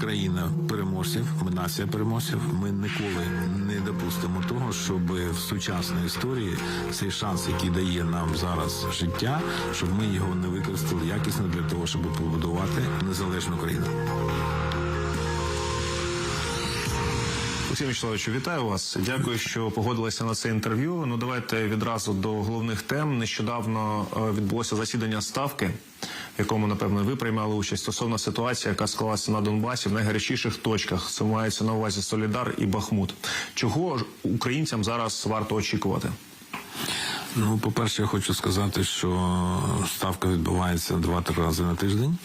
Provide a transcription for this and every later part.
країна переможців, ми нація переможців. Ми ніколи не допустимо того, щоб в сучасній історії цей шанс, який дає нам зараз життя, щоб ми його не використали якісно для того, щоб побудувати незалежну країну. Олексій Вячеславовичу, вітаю вас. Дякую, що погодилися на це інтерв'ю. Ну давайте відразу до головних тем. Нещодавно е, відбулося засідання ставки, якому напевно ви приймали участь стосовно ситуації, яка склалася на Донбасі в найгарячіших точках. Це мається на увазі Солідар і Бахмут. Чого українцям зараз варто очікувати? Ну, по-перше, я хочу сказати, що ставка відбувається два-три рази на тиждень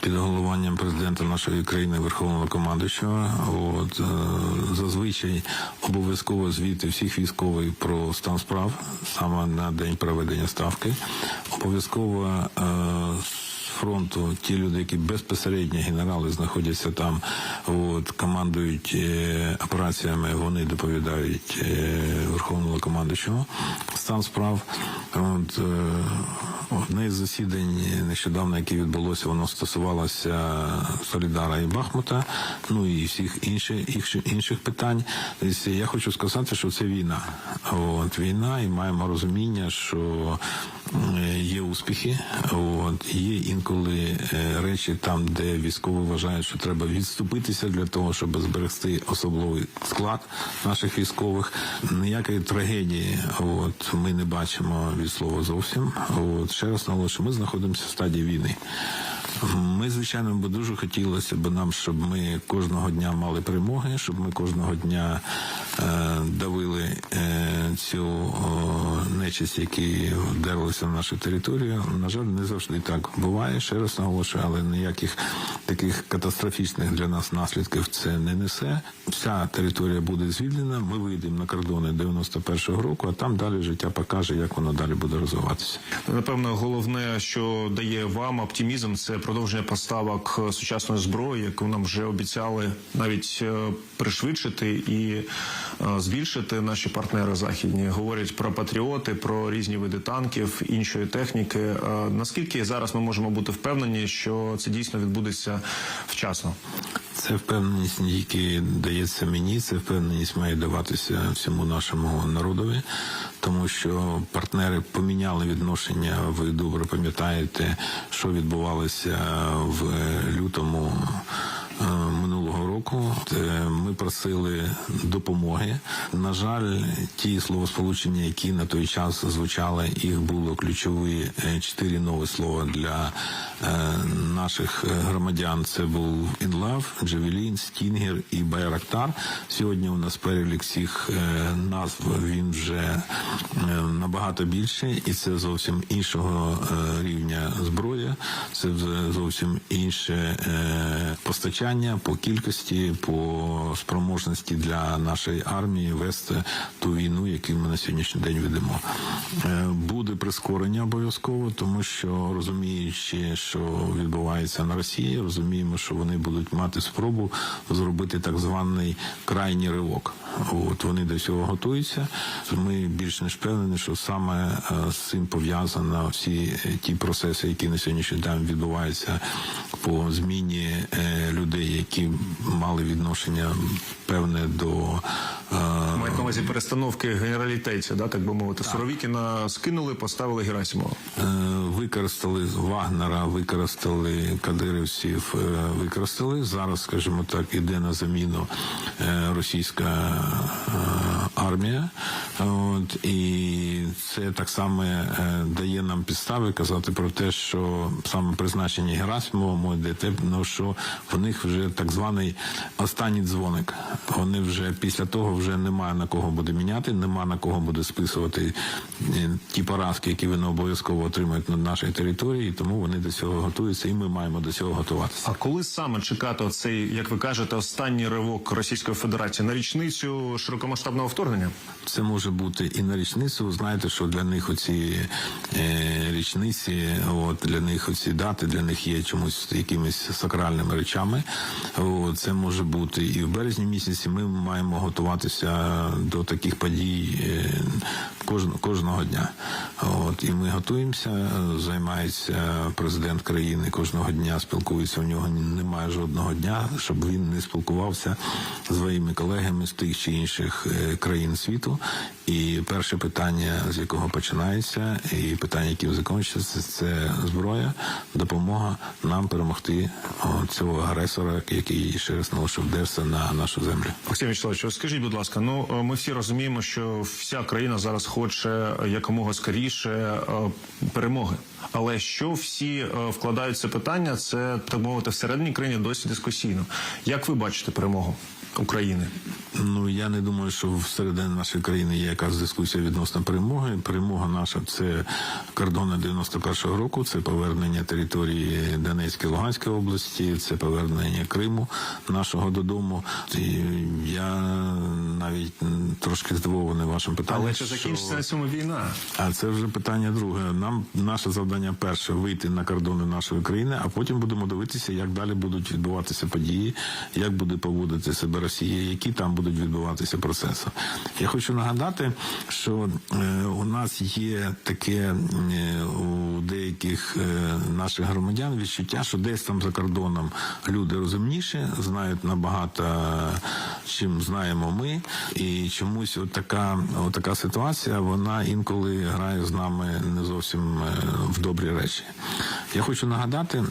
під головуванням президента нашої країни Верховного командуючого. От е, зазвичай обов'язково звіти всіх військових про стан справ саме на день проведення ставки. Обов'язково е, фронту ті люди, які безпосередньо генерали знаходяться там, от командують е, операціями, вони доповідають е, Верховному командуючому стан справ. От, е, одне з засідань нещодавно, яке відбулося, воно стосувалося Солідара і Бахмута, ну і всіх інших інших, питань. Я хочу сказати, що це війна. От війна, і маємо розуміння, що є успіхи. От є інколи е, речі там, де військові вважають, що треба відступитися для того, щоб зберегти особливий склад наших військових. Ніякої трагедії, от ми не бачимо від слова зовсім. От ще раз наголошую, ми знаходимося в стадії війни. Ми, звичайно, би дуже хотілося б нам, щоб ми кожного дня мали перемоги, щоб ми кожного дня е, давили е, цю о, нечисть, які вдерлися на нашу територію. На жаль, не завжди так буває. Ще раз наголошую, але ніяких таких катастрофічних для нас наслідків це не несе. Вся територія буде звільнена. Ми вийдемо на кордони 91-го року, а там далі життя покаже, як воно далі буде розвиватися. Напевно, головне, що дає вам оптимізм, це продовження поставок е, сучасної зброї, яку нам вже обіцяли навіть е, пришвидшити і е, збільшити наші партнери західні. Говорять про патріоти, про різні види танків, іншої техніки. Наскільки зараз ми можемо бути впевнені, що це дійсно відбудеться вчасно? Це впевненість не тільки дається мені, це впевненість має даватися всьому нашому народові, тому що партнери поміняли відношення. Ви добре пам'ятаєте, що відбувалося в лютому. Минулого року Е, ми просили допомоги. На жаль, ті словосполучення, які на той час звучали, їх було ключові е, чотири нові слова для е, наших громадян. Це був «Інлав», «Джавелін», «Стінгер» і «Байрактар». Сьогодні у нас перелік е, назв він вже набагато більше, і це зовсім іншого рівня зброї. Це зовсім інше е, постачання по кількості, по спроможності для нашої армії вести ту війну, яку ми на сьогоднішній день ведемо. Е, Буде прискорення обов'язково, тому що розуміючи, що відбувається на Росії, розуміємо, що вони будуть мати спробу зробити так званий крайній ривок. От вони до цього готуються. Ми більш ніж впевнені, що саме е, з цим пов'язано всі е, ті процеси, які на сьогоднішній день відбуваються по зміні е, людей, які мали відношення певне до Мають на увазі перестановки генералітетів, да, так би мовити. Суровікіна скинули, поставили Герасимова. Е, використали Вагнера, використали кадирівців, е, використали. Зараз, скажімо так, іде на заміну е, російська армія. От, і це так само дає нам підстави казати про те, що саме призначення Герасимова моє те, ну, що в них вже так званий останній дзвоник. Вони вже після того вже немає на кого буде міняти, нема на кого буде списувати е, ті поразки, які вони обов'язково отримають на нашій території, тому вони до цього готуються, і ми маємо до цього готуватися. А коли саме чекати оцей, як ви кажете, останній ривок Російської Федерації на річницю широкомасштабного вторгнення? Це може бути і на річницю. Знаєте, що для них оці е, річниці, от для них оці дати, для них є чомусь якимись сакральними речами. От, це може бути і в березні місяці. Ми маємо готуватися готуватися до таких подій е, кожного, дня. От і ми готуємося. Займається президент країни кожного дня. Спілкується. У нього немає жодного дня, щоб він не спілкувався з своїми колегами з тих чи інших е, країн світу. І перше питання, з якого починається, і питання, яким закінчується, це зброя, допомога нам перемогти цього агресора, який ще раз наголошую, вдерся на нашу землю. Олексій Вячеславович, скажіть, будь ласка, ну е, ми всі розуміємо, що вся країна зараз хоче якомога скоріше е, перемоги. Але що всі вкладаються вкладають це питання, це так мовити всередині країни досить дискусійно. Як ви бачите перемогу України? Ну я не думаю, що всередині нашої країни є якась дискусія відносно перемоги. Перемога наша це кордони 91-го року, це повернення території Донецької Луганської області, це повернення Криму нашого додому. І я навіть трошки здивований вашим питанням. Але чи що- закінчиться на цьому війна? А це вже питання друге. Нам наше завдання перше вийти на кордони нашої країни, а потім будемо дивитися, як далі будуть відбуватися події, як буде поводити себе Росія, які там будуть відбуватися процеси. Я хочу нагадати, що е, у нас є таке е, у деяких е, наших громадян відчуття, що десь там за кордоном люди розумніші, знають набагато, чим знаємо ми, і чомусь от така, така ситуація, вона інколи грає з нами не зовсім в добрі речі. Я хочу нагадати.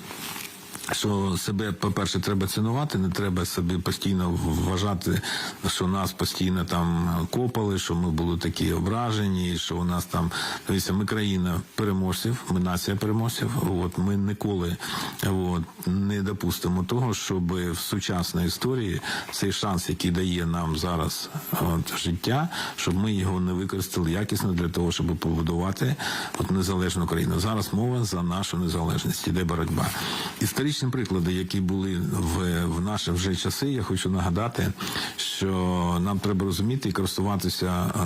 Що себе, по-перше, треба цінувати, не треба собі постійно вважати, що нас постійно там копали, що ми були такі ображені, що у нас там дивіться, ми країна переможців, ми нація переможців. От ми ніколи от, не допустимо того, щоб в сучасній історії цей шанс, який дає нам зараз от, життя, щоб ми його не використали якісно для того, щоб побудувати от незалежну країну. Зараз мова за нашу незалежність, іде боротьба. Історичні приклади, які були в, в наші вже часи, я хочу нагадати, що нам треба розуміти і користуватися е,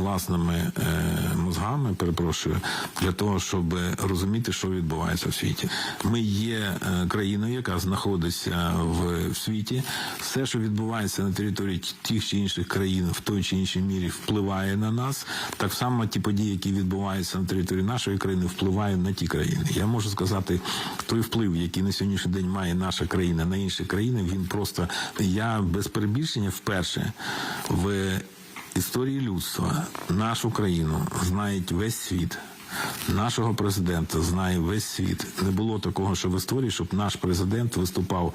власними е, мозгами, перепрошую, для того, щоб розуміти, що відбувається в світі. Ми є е, країною, яка знаходиться в, світі. Все, що відбувається на території тих чи інших країн, в той чи іншій мірі впливає на нас. Так само ті події, які відбуваються на території нашої країни, впливають на ті країни. Я можу сказати, той вплив, який на сьогоднішній день має наша країна на інші країни, він просто я без перебільшення вперше в історії людства нашу країну знають весь світ. Нашого президента знає весь світ. Не було такого, що в історії, щоб наш президент виступав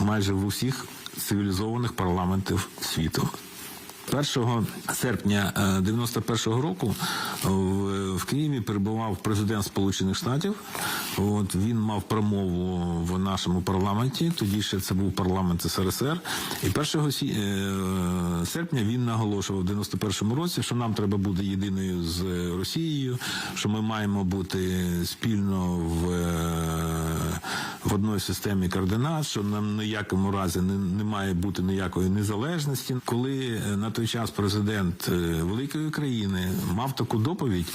майже в усіх цивілізованих парламентів світу. 1 серпня е, 91-го року в, в Києві перебував президент Сполучених Штатів. От він мав промову в нашому парламенті. Тоді ще це був парламент СРСР. І 1 сі- е, серпня він наголошував в 91-му році, що нам треба бути єдиною з Росією, що ми маємо бути спільно в, е, в одній системі координат, що нам ніякому разі не, не має бути ніякої незалежності. Коли е, на той час президент е, великої країни мав таку доповідь,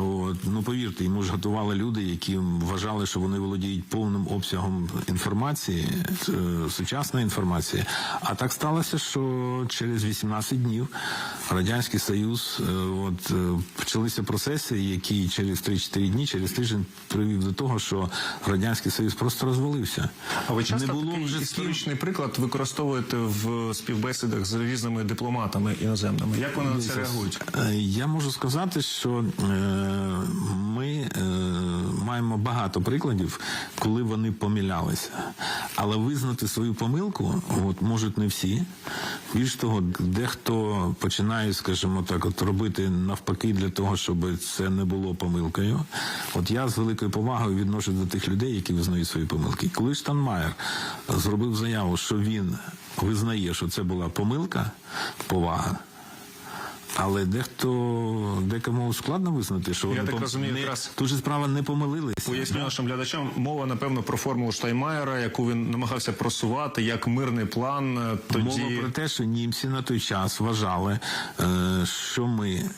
от, ну повірте, йому ж готували люди, які вважали, що вони володіють повним обсягом інформації, е, сучасної інформації. А так сталося, що через 18 днів радянський союз, от почалися процеси, які через 3-4 дні, через тиждень привів до того, що радянський союз просто розвалився. А ви часто не було такий вже історичний приклад використовуєте в співбесідах з різними дипломатами іноземними? Як вони на це реагують? Е, Я можу сказати, що е, ми е, маємо багато прикладів, коли вони помилялися. Але визнати свою помилку от, можуть не всі. Більш того, дехто починає, скажімо так, от робити навпаки для того, щоб це не було помилкою. От я з великою повагою відношу до тих людей, які визнають свої помилки. Коли Штанмаєр зробив заяву, що він визнає, що це була помилка, повага. Але дехто декому складно визнати, що Я вони так пом- розумію, не, якраз- тут же справа не помилилися. Поясню нашим глядачам, мова напевно про формулу Штаймаєра, яку він намагався просувати як мирний план. Тоді Мова про те, що німці на той час вважали, е, що ми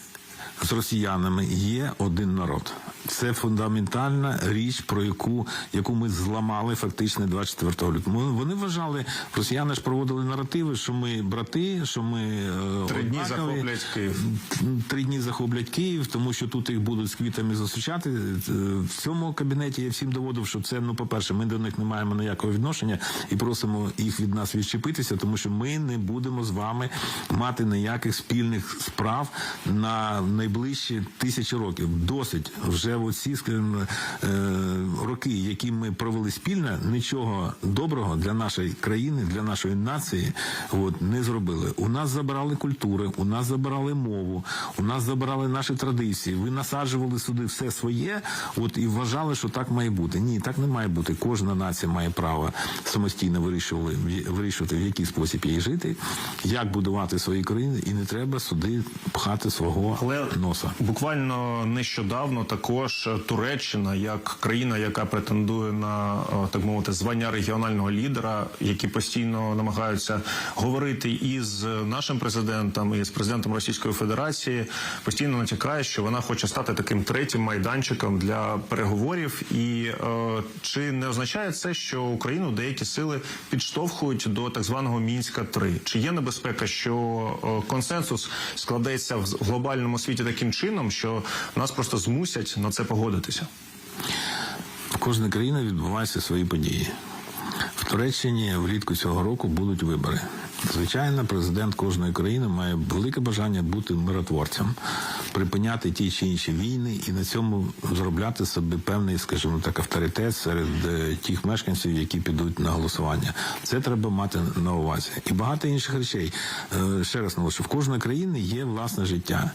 з росіянами є один народ. Це фундаментальна річ, про яку, яку ми зламали фактично 24 лютого. Вони вважали, росіяни ж проводили наративи, що ми брати, що ми е, Три дні захоплять Київ. Три дні захоплять Київ, тому що тут їх будуть з квітами зустрічати. Е, В цьому кабінеті я всім доводив, що це, ну, по-перше, ми до них не маємо ніякого відношення і просимо їх від нас відчепитися, тому що ми не будемо з вами мати ніяких спільних справ на найближчі тисячі років. Досить вже оці, скажімо, е, роки, які ми провели спільно, нічого доброго для нашої країни, для нашої нації, от не зробили. У нас забирали культури, у нас забирали мову, у нас забирали наші традиції. Ви насаджували сюди все своє, от і вважали, що так має бути. Ні, так не має бути. Кожна нація має право самостійно вирішували вирішувати, в який спосіб їй жити, як будувати свої країни, і не треба сюди пхати свого Але носа. буквально нещодавно також Туреччина, як країна, яка претендує на так мовити звання регіонального лідера, які постійно намагаються говорити із нашим президентом і з президентом Російської Федерації, постійно натякає, що вона хоче стати таким третім майданчиком для переговорів. І е, чи не означає це, що Україну деякі сили підштовхують до так званого мінська 3 Чи є небезпека, що консенсус складеться в глобальному світі таким чином, що нас просто змусять на це погодитися? В кожній країні відбуваються свої події. В Туреччині влітку цього року будуть вибори. Звичайно, президент кожної країни має велике бажання бути миротворцем, припиняти ті чи інші війни і на цьому зробляти собі певний, скажімо так, авторитет серед е, тих мешканців, які підуть на голосування. Це треба мати на увазі. І багато інших речей. Е, Ще раз наголошую, в кожної країни є власне життя.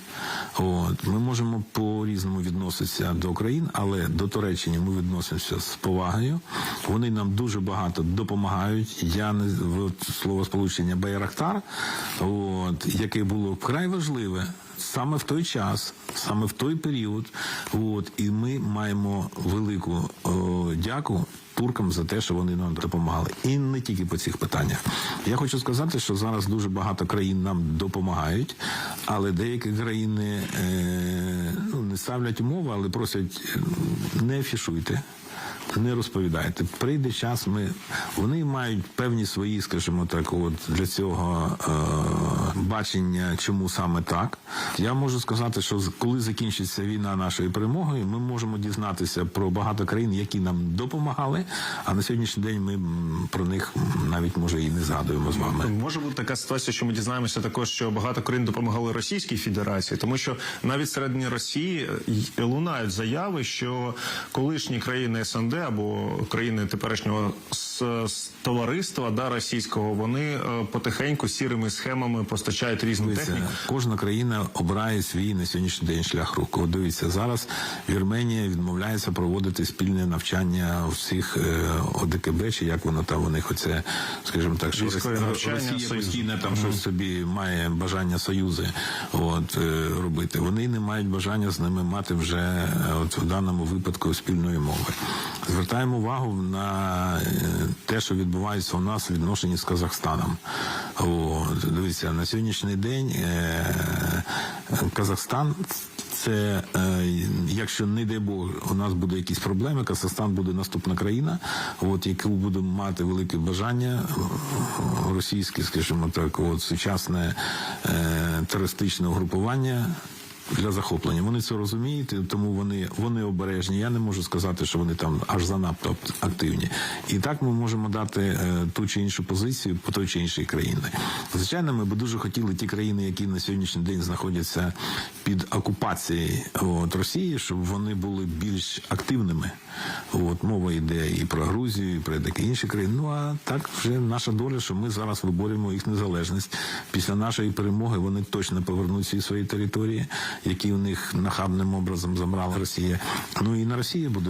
От ми можемо по різному відноситися до країн, але до Туреччини ми відносимося з повагою. Вони нам дуже багато допомагають. Я не в словосполучення Байрактар, от яке було вкрай важливе. Саме в той час, саме в той період, от і ми маємо велику о, дяку туркам за те, що вони нам допомагали, і не тільки по цих питаннях. Я хочу сказати, що зараз дуже багато країн нам допомагають, але деякі країни е, ну, не ставлять умови, але просять не афішуйте. Не розповідайте. Прийде час, ми вони мають певні свої, скажімо так, от для цього е, бачення, чому саме так. Я можу сказати, що коли закінчиться війна нашою перемогою, ми можемо дізнатися про багато країн, які нам допомагали. А на сьогоднішній день ми про них навіть може і не згадуємо з вами. Може бути така ситуація, що ми дізнаємося також, що багато країн допомагали Російській Федерації, тому що навіть всередині Росії лунають заяви, що колишні країни СНД або країни теперішнього с- с- товариства да російського, вони е, потихеньку сірими схемами постачають різну Дивіться, техніку. кожна країна обирає свій на сьогоднішній день шлях руху. Дивіться, зараз Вірменія відмовляється проводити спільне навчання всіх е, ОДКБ, чи як воно там у них оце, скажімо так, що Росія постійно там щось собі має бажання союзи от, е, робити. Вони не мають бажання з ними мати вже е, от в даному випадку спільної мови. Звертаємо увагу на е, те, що відбувається у нас в відношенні з Казахстаном. От, дивіться, на сьогоднішній день е, Казахстан. Це е, якщо не дай Бог у нас буде якісь проблеми, Казахстан буде наступна країна, от яку буде мати велике бажання російське, скажімо так, от сучасне е, терористичне угрупування. Для захоплення вони це розуміють, тому вони вони обережні. Я не можу сказати, що вони там аж занадто активні. І так ми можемо дати е, ту чи іншу позицію по той чи іншій країні. Звичайно, ми би дуже хотіли ті країни, які на сьогоднішній день знаходяться під окупацією от, Росії, щоб вони були більш активними. От мова йде і про Грузію, і про такі інші країни. Ну а так вже наша доля, що ми зараз виборюємо їх незалежність. Після нашої перемоги вони точно повернуть всі свої території, які у них нахабним образом забрала Росія. Ну і на Росії буде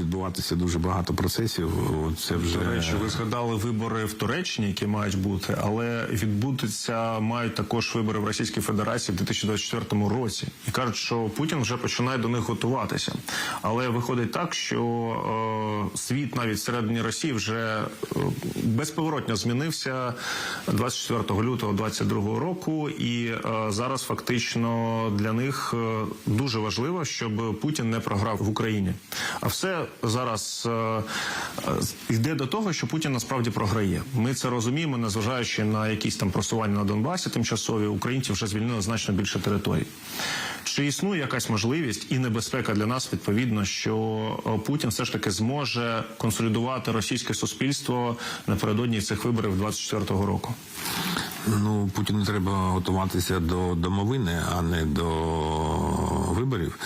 відбуватися дуже багато процесів. Це вже До речі, ви згадали вибори в Туреччині, які мають бути, але відбудуться мають також вибори в Російській Федерації в 2024 році. І кажуть, що Путін вже починає до них готуватися. Але виходить так, що е, світ навіть всередині Росії вже е, безповоротно змінився 24 лютого 22 року, і е, зараз фактично для них е, дуже важливо, щоб Путін не програв в Україні. А все зараз е, е, йде до того, що Путін насправді програє. Ми це розуміємо, незважаючи на якісь там просування на Донбасі, тимчасові українці вже звільнили значно більше територій. Чи існує якась можливість і небезпека для нас відповідно, що Путін все ж таки зможе консолідувати російське суспільство напередодні цих виборів 24-го року? Ну, Путіну треба готуватися до домовини, а не до виборів.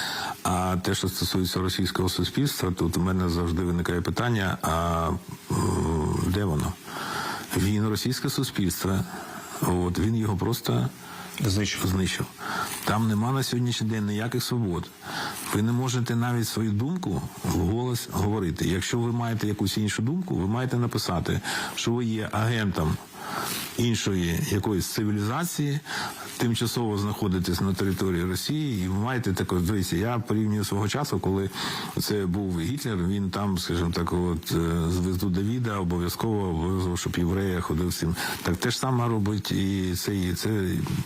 А те, що стосується російського суспільства, тут у мене завжди виникає питання: а е, де воно? Він російське суспільство, от він його просто Знищив. знищив. Там нема на сьогоднішній день ніяких свобод. Ви не можете навіть свою думку вголос говорити. Якщо ви маєте якусь іншу думку, ви маєте написати, що ви є агентом іншої якоїсь цивілізації, тимчасово знаходитесь на території Росії, і ви маєте таке, дивіться, я порівнюю свого часу, коли це був Гітлер, він там, скажімо так, от е, звезду Давіда обов'язково обов'язково, щоб єврея ходив всім. Так те ж саме робить і це, і це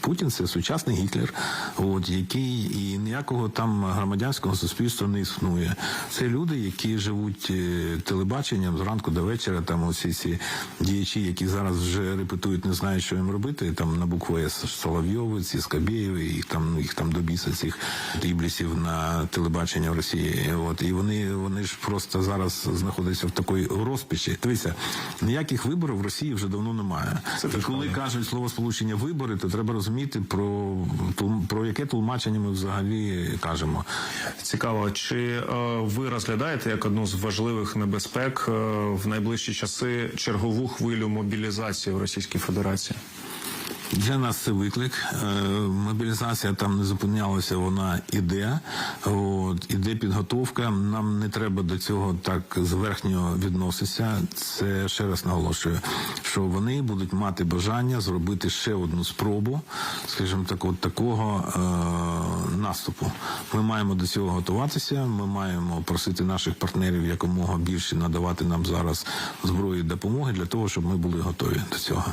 Путін, це сучасний Гітлер, от який і ніякого там громадянського суспільства не існує. Це люди, які живуть е, телебаченням зранку до вечора. Там усі ці діячі, які зараз вже репетують, не знають, що їм робити. Там на букву С Ці Скабєєви, їх там ну, їх там до біса цих іблісів на телебачення в Росії. От і вони вони ж просто зараз знаходяться в такій розпачі. Дивіться, ніяких виборів в Росії вже давно немає. Це і коли кажуть слово сполучення вибори, то треба розуміти про про яке тлумачення ми взагалі кажемо. Цікаво, чи е, ви розглядаєте як одну з важливих небезпек е, в найближчі часи чергову хвилю мобілізації в Російській Федерації? Для нас це виклик. Е, Мобілізація там не зупинялася, вона іде. От, іде підготовка. Нам не треба до цього так зверхньо відноситися. Це ще раз наголошую, що вони будуть мати бажання зробити ще одну спробу, скажімо так, от такого е, наступу. Ми маємо до цього готуватися. Ми маємо просити наших партнерів якомога більше надавати нам зараз зброї і допомоги для того, щоб ми були готові до цього.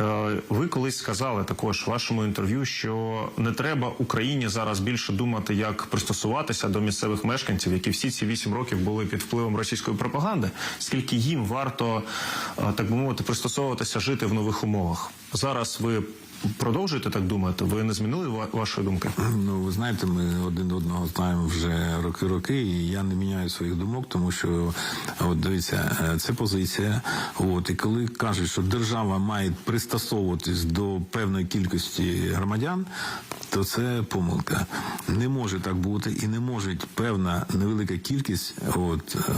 Е, Ви колись сказали також в вашому інтерв'ю, що не треба Україні зараз більше думати, як пристосуватися до місцевих мешканців, які всі ці вісім років були під впливом російської пропаганди, скільки їм варто е, так би мовити пристосовуватися жити в нових умовах. Зараз ви продовжуєте так думати? Ви не змінили ва- вашої думки? Ну, ви знаєте, ми один одного знаємо вже роки-роки, і я не міняю своїх думок, тому що от дивіться, е, це позиція. От і коли кажуть, що держава має пристосовуватись до певної кількості громадян, то це помилка. Не може так бути, і не може певна невелика кількість от е,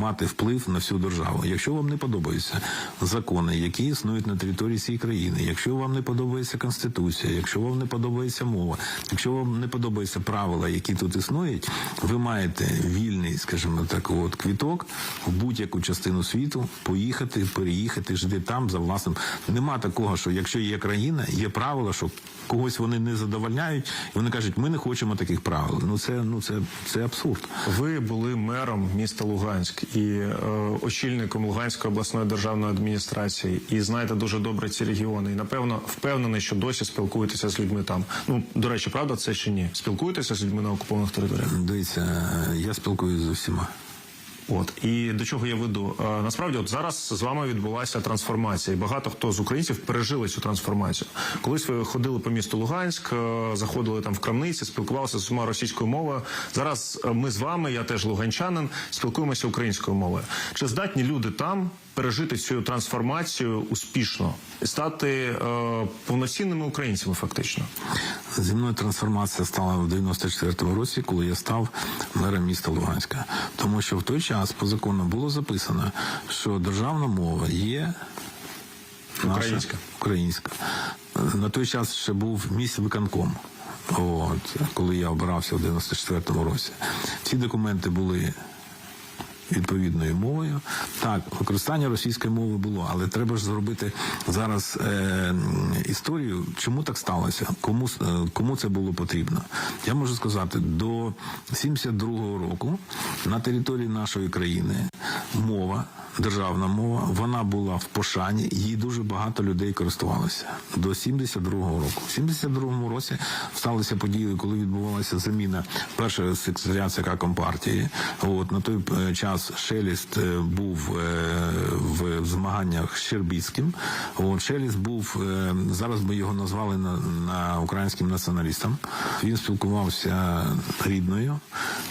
мати вплив на всю державу. Якщо вам не подобаються закони, які існують на території цієї країни, якщо вам не подобається конституція, якщо вам не подобається мова, якщо вам не подобаються правила, які тут існують, ви маєте вільний, скажімо так, от квіток в будь-яку частину світу поїхати, переїхати, жити там за власним. Нема такого, що якщо є країна, є правила, що когось вони не задовольняють, і вони кажуть, ми не хочемо таких правил. Ну це ну це, це абсурд. Ви були мером міста Луганськ і е, очільником Луганської обласної державної адміністрації, і знаєте дуже добре ці регіони. І напевно впевнений, що досі спілкуєтеся з людьми там. Ну до речі, правда, це чи ні? Спілкуєтеся з людьми на окупованих територіях? Дивіться, я спілкуюся з усіма. От і до чого я веду? Е, насправді, от зараз з вами відбулася трансформація, і багато хто з українців пережили цю трансформацію. Колись ви ходили по місту Луганськ, е, заходили там в крамниці, спілкувалися з усіма російською мовою. Зараз е, ми з вами, я теж луганчанин, спілкуємося українською мовою. Чи здатні люди там пережити цю трансформацію успішно стати е, повноцінними українцями, фактично? Зі мною трансформація стала в 94-му році, коли я став мером міста Луганська. Тому що в той час по закону було записано, що державна мова є наша, Українська. українська. На той час ще був місць виконком. От, коли я обирався в 94-му році. Ці документи були відповідною мовою. Так, використання російської мови було, але треба ж зробити зараз е, історію, чому так сталося, кому, е, кому це було потрібно. Я можу сказати, до 72-го року на території нашої країни мова державна мова, вона була в пошані, її дуже багато людей користувалося до 72-го року. В 72-му році сталися події, коли відбувалася заміна першого секретаря ЦК Компартії. От на той е, час Шеліст е, був е, в змаганнях з Щербіцьким. От Шеліст був зараз би його назвали на, на українським націоналістом. Він спілкувався рідною,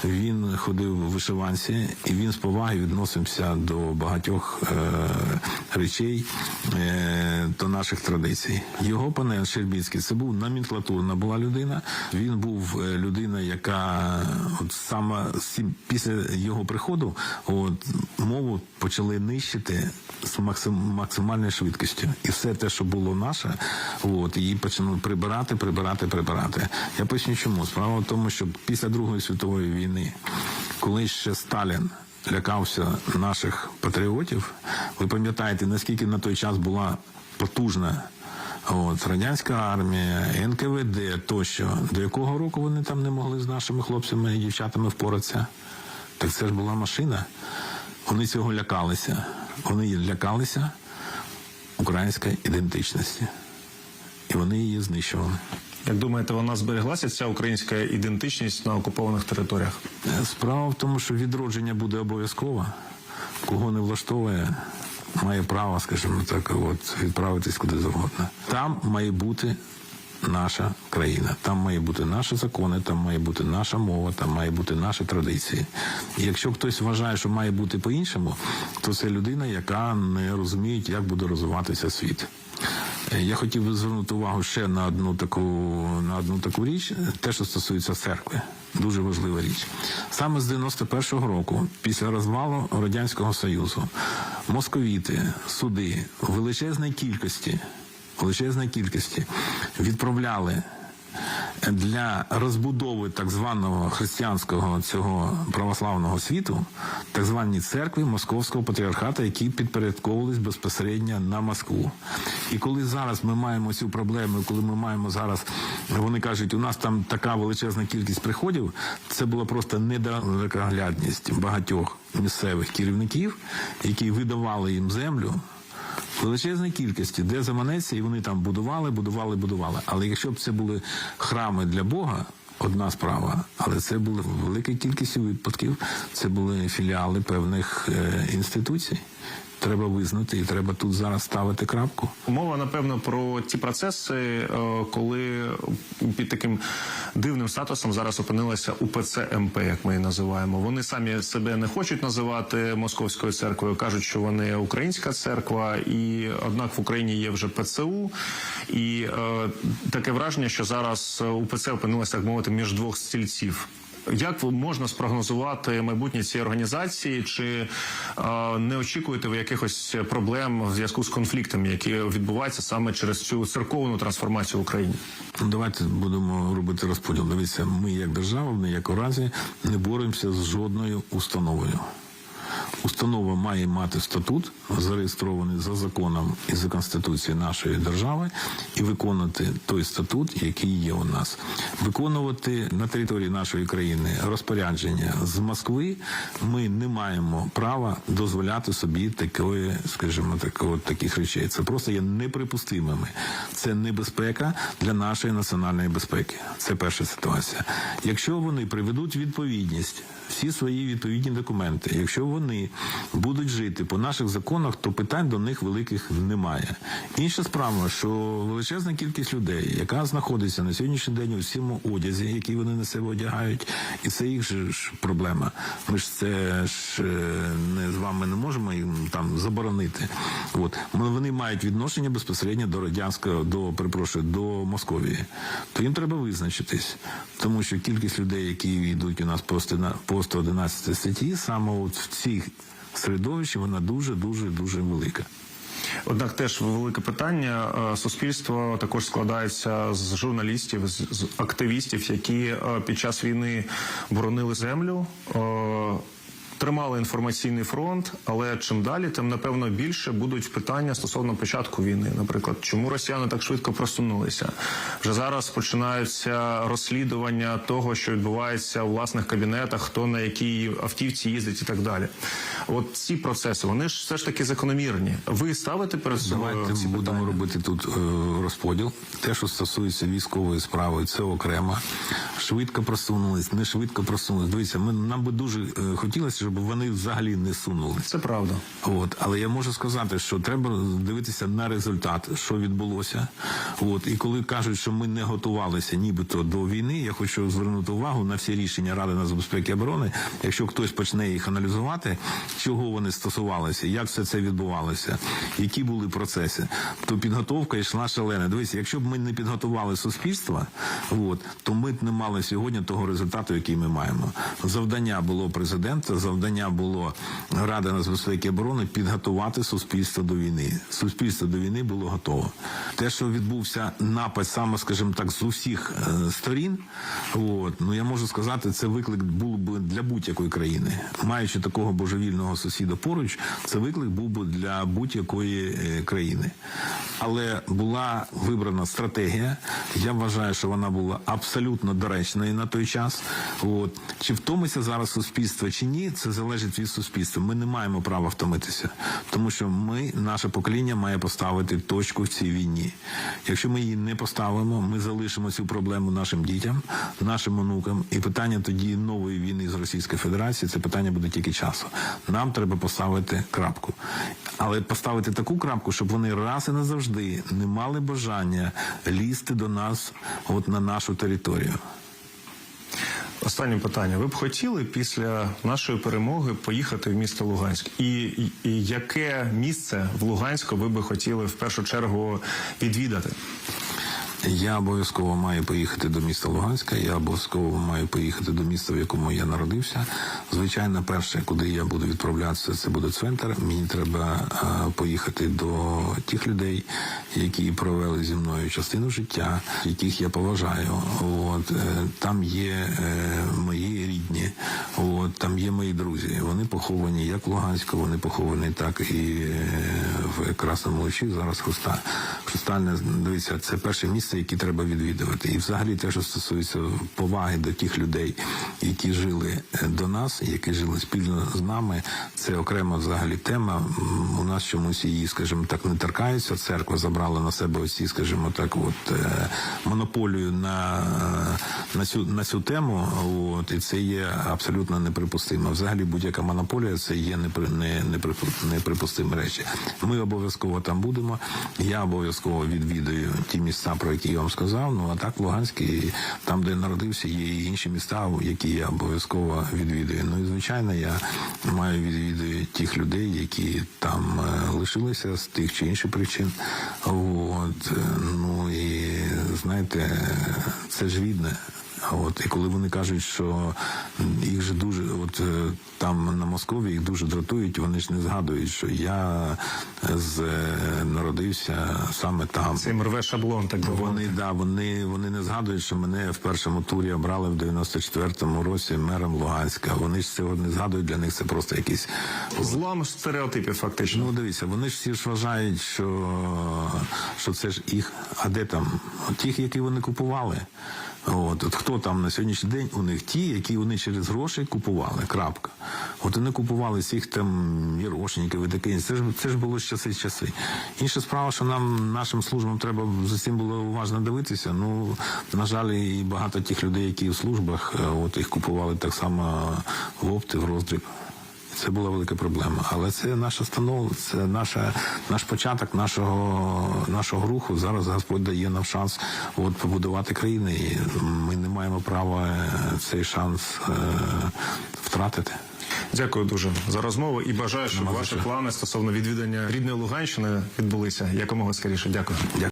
він ходив в вишиванці, і він з повагою відносився до багатьох е, речей е, до наших традицій. Його пане Щербіцький це був номенклатурна була людина. Він був е, людина, яка от саме після його приходу от мову почали нищити з максим, максимальною швидкістю. І все те, що було наше, от її почали прибирати, прибирати, прибирати. Я поясню, чому справа в тому, що після Другої світової війни, коли ще Сталін лякався наших патріотів, ви пам'ятаєте, наскільки на той час була потужна. От радянська армія, НКВД тощо. До якого року вони там не могли з нашими хлопцями і дівчатами впоратися? Так це ж була машина. Вони цього лякалися. Вони лякалися української ідентичності. І вони її знищували. Як думаєте, вона збереглася ця українська ідентичність на окупованих територіях? Справа в тому, що відродження буде обов'язково. Кого не влаштовує, має право, скажімо так, от, відправитись куди завгодно. Там має бути наша країна, там має бути наші закони, там має бути наша мова, там має бути наші традиції. І якщо хтось вважає, що має бути по-іншому, то це людина, яка не розуміє, як буде розвиватися світ. Я хотів би звернути увагу ще на одну таку на одну таку річ, те, що стосується церкви. Дуже важлива річ. Саме з 91-го року, після розвалу Радянського Союзу, московіти, суди величезної кількості, величезної кількості відправляли для розбудови так званого християнського цього православного світу, так звані церкви Московського патріархата, які підпорядковувались безпосередньо на Москву. І коли зараз ми маємо цю проблему, коли ми маємо зараз, вони кажуть, у нас там така величезна кількість приходів, це була просто недалекоглядність багатьох місцевих керівників, які видавали їм землю величезній кількості, де заманеться, і вони там будували, будували, будували. Але якщо б це були храми для Бога, одна справа, але це були велика кількість випадків, це були філіали певних е, інституцій. Треба визнати, і треба тут зараз ставити крапку. Мова, напевно, про ті процеси, е, коли під таким дивним статусом зараз опинилася УПЦ МП, як ми її називаємо. Вони самі себе не хочуть називати московською церквою, кажуть, що вони українська церква, і однак в Україні є вже ПЦУ. І е, таке враження, що зараз УПЦ опинилася, так мовити, між двох стільців. Як можна спрогнозувати майбутнє цієї організації? Чи е, не очікуєте ви якихось проблем в зв'язку з конфліктами, які відбуваються саме через цю церковну трансформацію в Україні? Ну, Давайте будемо робити розподіл. Дивіться, ми як держава, ми як оразі не боремося з жодною установою. Установа має мати статут, зареєстрований за законом і за конституцією нашої держави, і виконувати той статут, який є у нас. Виконувати на території нашої країни розпорядження з Москви. Ми не маємо права дозволяти собі такої, скажімо, так, от таких речей. Це просто є неприпустимими. Це небезпека для нашої національної безпеки. Це перша ситуація. Якщо вони приведуть відповідність всі свої відповідні документи, якщо вони будуть жити по наших законах, то питань до них великих немає. Інша справа, що величезна кількість людей, яка знаходиться на сьогоднішній день у всьому одязі, який вони на себе одягають, і це їх ж проблема. Ми ж це ж е, не з вами не можемо їм там заборонити. От вони мають відношення безпосередньо до радянського, до перепрошую, до Московії. То їм треба визначитись, тому що кількість людей, які йдуть у нас по 111 по 111 статті, саме от в цих середовищі, вона дуже дуже дуже велика. Однак теж велике питання. Е, Суспільство також складається з журналістів, з, активістів, які е, під час війни боронили землю. Тримали інформаційний фронт, але чим далі, тим напевно більше будуть питання стосовно початку війни. Наприклад, чому росіяни так швидко просунулися? Вже зараз починаються розслідування того, що відбувається у власних кабінетах, хто на якій автівці їздить і так далі. От ці процеси вони ж все ж таки закономірні. Ви ставите перед собою Давайте ці будемо питання? робити тут е, розподіл. Те, що стосується військової справи, це окремо. Швидко просунулись, не швидко просунулись. Дивіться, ми нам би дуже е, хотілося, щоб вони взагалі не сунули. Це правда. От, але я можу сказати, що треба дивитися на результат, що відбулося. От, і коли кажуть, що ми не готувалися нібито до війни, я хочу звернути увагу на всі рішення Ради нацбезпеки і оборони. Якщо хтось почне їх аналізувати, чого вони стосувалися, як все це відбувалося, які були процеси, то підготовка йшла шалена. Дивіться, якщо б ми не підготували суспільство, от, то ми б не мали сьогодні того результату, який ми маємо. Завдання було президента, завдання було Ради нацбезпеки і оборони підготувати суспільство до війни. Суспільство до війни було готово. Те, що відбувся напад, саме скажімо так, з усіх е, сторін, от, ну я можу сказати, це виклик був би для будь-якої країни. Маючи такого божевільного сусіда поруч, це виклик був би для будь-якої е, країни. Але була вибрана стратегія. Я вважаю, що вона була абсолютно доречною на той час. От чи втомиться зараз суспільство чи ні, це залежить від суспільства. Ми не маємо права втомитися, тому що ми, наше покоління, має поставити точку в цій війні. Якщо ми її не поставимо, ми залишимо цю проблему нашим дітям, нашим онукам. І питання тоді нової війни з Російською Федерацією це питання буде тільки часу. Нам треба поставити крапку, але поставити таку крапку, щоб вони раз і назавжди не мали бажання лізти до нас, от на нашу територію. Останнє питання. Ви б хотіли після нашої перемоги поїхати в місто Луганськ? І, і, яке місце в Луганську ви би хотіли в першу чергу відвідати? Я обов'язково маю поїхати до міста Луганська. Я обов'язково маю поїхати до міста, в якому я народився. Звичайно, перше, куди я буду відправлятися, це буде центр. Мені треба е, поїхати до тих людей, які провели зі мною частину життя, яких я поважаю. От е, там є е, мої рідні, от там є мої друзі. Вони поховані як в Луганську, вони поховані так і в Красному Лучі. Зараз Хруста. Хрустальне, дивіться, це перше місце, яке треба відвідувати. І взагалі те, що стосується поваги до тих людей, які жили е, до нас, які жили спільно з нами, це окрема взагалі тема. У нас чомусь її, скажімо так, не торкаються. Церква забрала на себе оці, скажімо так, от е, монополію на, на цю на цю тему. От і це є абсолютно неприпустимо. Взагалі, будь-яка монополія це є непри, не, неприпу- неприпустимі речі. Ми обов'язково там будемо. Я обов'язково відвідую ті місця, про які я вам сказав. Ну а так в Луганській, там, де я народився, є і інші міста, які я обов'язково відвідую. Ну і звичайно, я маю відвідую тих людей, які там е, лишилися з тих чи інших причин. От е, ну і знаєте, це ж рідне. От і коли вони кажуть, що їх же дуже, от е, там на Москові їх дуже дратують, вони ж не згадують, що я з е, народився саме там. Цим рве шаблон, так би. Вони да, вони, вони не згадують, що мене в першому турі обрали в 94-му році мером Луганська. Вони ж цього не згадують. Для них це просто якісь Злам стереотипів, фактично. Ну, дивіться, вони ж всі ж вважають, що, що це ж їх. А де там? Тих, які вони купували. От, от хто там на сьогоднішній день у них ті, які вони через гроші купували. Крапка. От вони купували всіх там Єрошників і таке. Це ж це ж було з часи часи. Інша справа, що нам, нашим службам, треба за цим було уважно дивитися. Ну, на жаль, і багато тих людей, які в службах, е, от їх купували так само в опти, в роздріб. Це була велика проблема, але це наша станова, це наша наш початок нашого нашого руху. Зараз Господь дає нам шанс от побудувати країну. І ми не маємо права е, цей шанс е, втратити. Дякую дуже за розмову і бажаю, щоб ваші плани стосовно відвідання рідної Луганщини відбулися якомога скоріше. Дякую. Дякую.